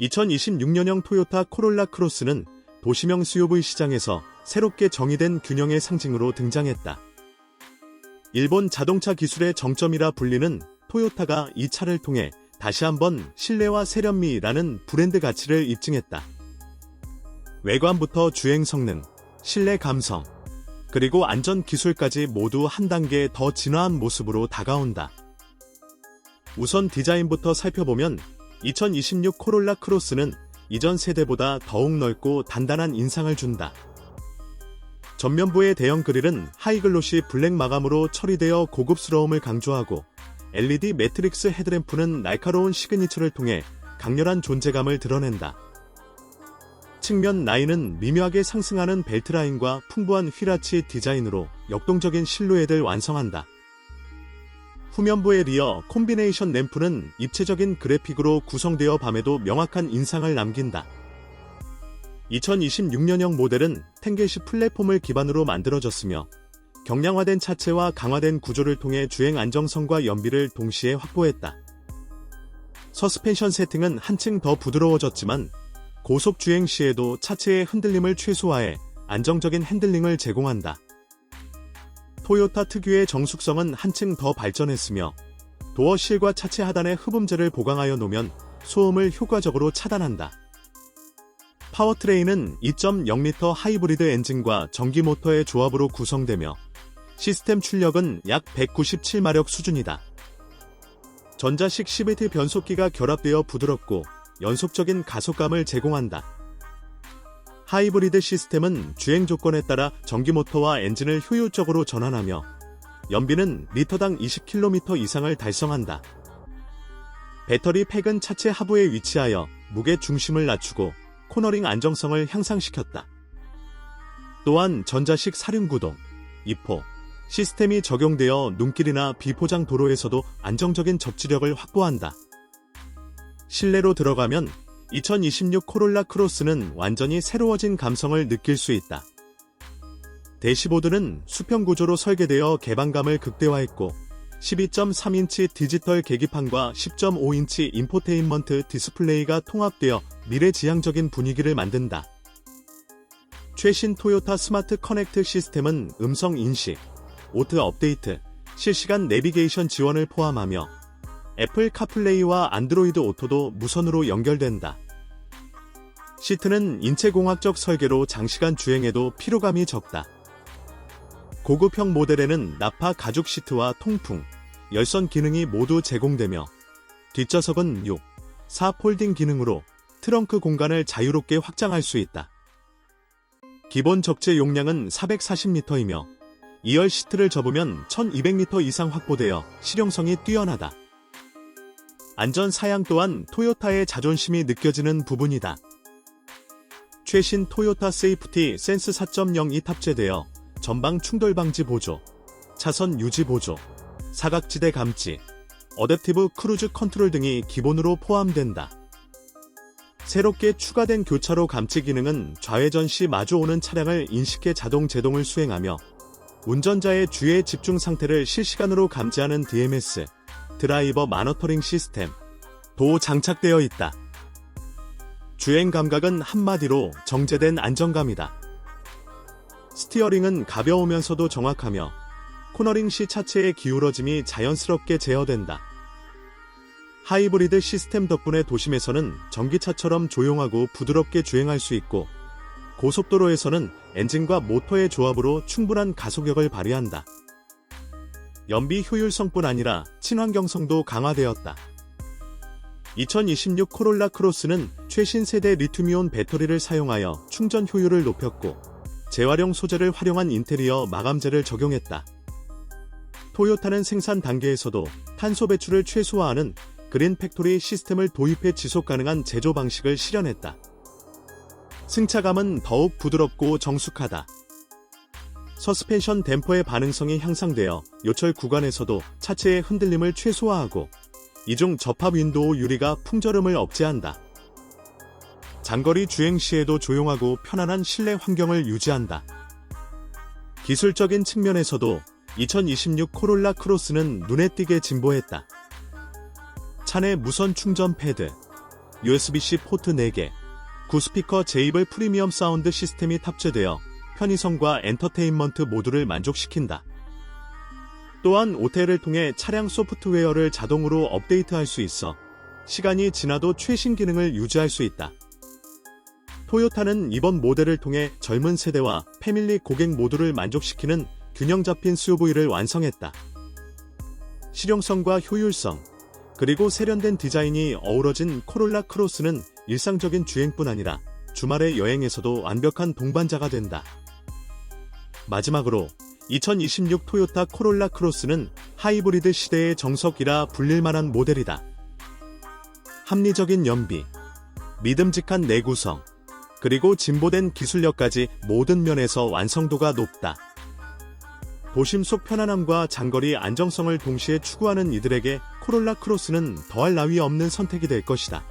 2026년형 토요타 코롤라 크로스는 도시명 SUV 시장에서 새롭게 정의된 균형의 상징으로 등장했다. 일본 자동차 기술의 정점이라 불리는 토요타가 이 차를 통해 다시 한번 신뢰와 세련미라는 브랜드 가치를 입증했다. 외관부터 주행 성능, 실내 감성, 그리고 안전 기술까지 모두 한 단계 더 진화한 모습으로 다가온다. 우선 디자인부터 살펴보면 2026 코롤라 크로스는 이전 세대보다 더욱 넓고 단단한 인상을 준다. 전면부의 대형 그릴은 하이글로시 블랙 마감으로 처리되어 고급스러움을 강조하고 LED 매트릭스 헤드램프는 날카로운 시그니처를 통해 강렬한 존재감을 드러낸다. 측면 라인은 미묘하게 상승하는 벨트 라인과 풍부한 휘라치 디자인으로 역동적인 실루엣을 완성한다. 후면부의 리어 콤비네이션 램프는 입체적인 그래픽으로 구성되어 밤에도 명확한 인상을 남긴다. 2026년형 모델은 탱게시 플랫폼을 기반으로 만들어졌으며 경량화된 차체와 강화된 구조를 통해 주행 안정성과 연비를 동시에 확보했다. 서스펜션 세팅은 한층 더 부드러워졌지만 고속 주행 시에도 차체의 흔들림을 최소화해 안정적인 핸들링을 제공한다. 토요타 특유의 정숙성은 한층 더 발전했으며 도어실과 차체 하단에 흡음재를 보강하여 놓으면 소음을 효과적으로 차단한다. 파워트레인은 2.0L 하이브리드 엔진과 전기 모터의 조합으로 구성되며 시스템 출력은 약 197마력 수준이다. 전자식 10V 변속기가 결합되어 부드럽고 연속적인 가속감을 제공한다. 하이브리드 시스템은 주행 조건에 따라 전기 모터와 엔진을 효율적으로 전환하며 연비는 리터당 20km 이상을 달성한다. 배터리 팩은 차체 하부에 위치하여 무게 중심을 낮추고 코너링 안정성을 향상시켰다. 또한 전자식 사륜구동, 2포, 시스템이 적용되어 눈길이나 비포장 도로에서도 안정적인 접지력을 확보한다. 실내로 들어가면 2026 코롤라 크로스는 완전히 새로워진 감성을 느낄 수 있다. 대시보드는 수평 구조로 설계되어 개방감을 극대화했고 12.3인치 디지털 계기판과 10.5인치 인포테인먼트 디스플레이가 통합되어 미래지향적인 분위기를 만든다. 최신 토요타 스마트 커넥트 시스템은 음성 인식, 오트 업데이트, 실시간 내비게이션 지원을 포함하며 애플 카플레이와 안드로이드 오토도 무선으로 연결된다. 시트는 인체공학적 설계로 장시간 주행에도 피로감이 적다. 고급형 모델에는 나파 가죽 시트와 통풍, 열선 기능이 모두 제공되며 뒷좌석은 6, 4 폴딩 기능으로 트렁크 공간을 자유롭게 확장할 수 있다. 기본 적재 용량은 440리터이며 2열 시트를 접으면 1200리터 이상 확보되어 실용성이 뛰어나다. 안전 사양 또한 토요타의 자존심이 느껴지는 부분이다. 최신 토요타 세이프티 센스 4.0이 탑재되어 전방 충돌 방지 보조, 차선 유지 보조, 사각지대 감지, 어댑티브 크루즈 컨트롤 등이 기본으로 포함된다. 새롭게 추가된 교차로 감지 기능은 좌회전 시 마주오는 차량을 인식해 자동 제동을 수행하며 운전자의 주의 집중 상태를 실시간으로 감지하는 DMS, 드라이버 마너터링 시스템, 도 장착되어 있다. 주행 감각은 한마디로 정제된 안정감이다. 스티어링은 가벼우면서도 정확하며 코너링 시 차체의 기울어짐이 자연스럽게 제어된다. 하이브리드 시스템 덕분에 도심에서는 전기차처럼 조용하고 부드럽게 주행할 수 있고 고속도로에서는 엔진과 모터의 조합으로 충분한 가속력을 발휘한다. 연비 효율성뿐 아니라 친환경성도 강화되었다. 2026 코롤라 크로스는 최신 세대 리튬이온 배터리를 사용하여 충전 효율을 높였고 재활용 소재를 활용한 인테리어 마감재를 적용했다. 토요타는 생산 단계에서도 탄소 배출을 최소화하는 그린 팩토리 시스템을 도입해 지속 가능한 제조 방식을 실현했다. 승차감은 더욱 부드럽고 정숙하다. 서스펜션 댐퍼의 반응성이 향상되어 요철 구간에서도 차체의 흔들림을 최소화하고 이중 접합 윈도우 유리가 풍절음을 억제한다. 장거리 주행 시에도 조용하고 편안한 실내 환경을 유지한다. 기술적인 측면에서도 2026 코롤라 크로스는 눈에 띄게 진보했다. 차내 무선 충전 패드, USB-C 포트 4개, 9스피커 제이블 프리미엄 사운드 시스템이 탑재되어 편의성과 엔터테인먼트 모두를 만족시킨다. 또한 오텔을 통해 차량 소프트웨어를 자동으로 업데이트할 수 있어 시간이 지나도 최신 기능을 유지할 수 있다. 토요타는 이번 모델을 통해 젊은 세대와 패밀리 고객 모두를 만족시키는 균형 잡힌 SUV를 완성했다. 실용성과 효율성, 그리고 세련된 디자인이 어우러진 코롤라 크로스는 일상적인 주행뿐 아니라 주말의 여행에서도 완벽한 동반자가 된다. 마지막으로 2026 토요타 코롤라 크로스는 하이브리드 시대의 정석이라 불릴 만한 모델이다. 합리적인 연비, 믿음직한 내구성, 그리고 진보된 기술력까지 모든 면에서 완성도가 높다. 도심 속 편안함과 장거리 안정성을 동시에 추구하는 이들에게 코롤라 크로스는 더할 나위 없는 선택이 될 것이다.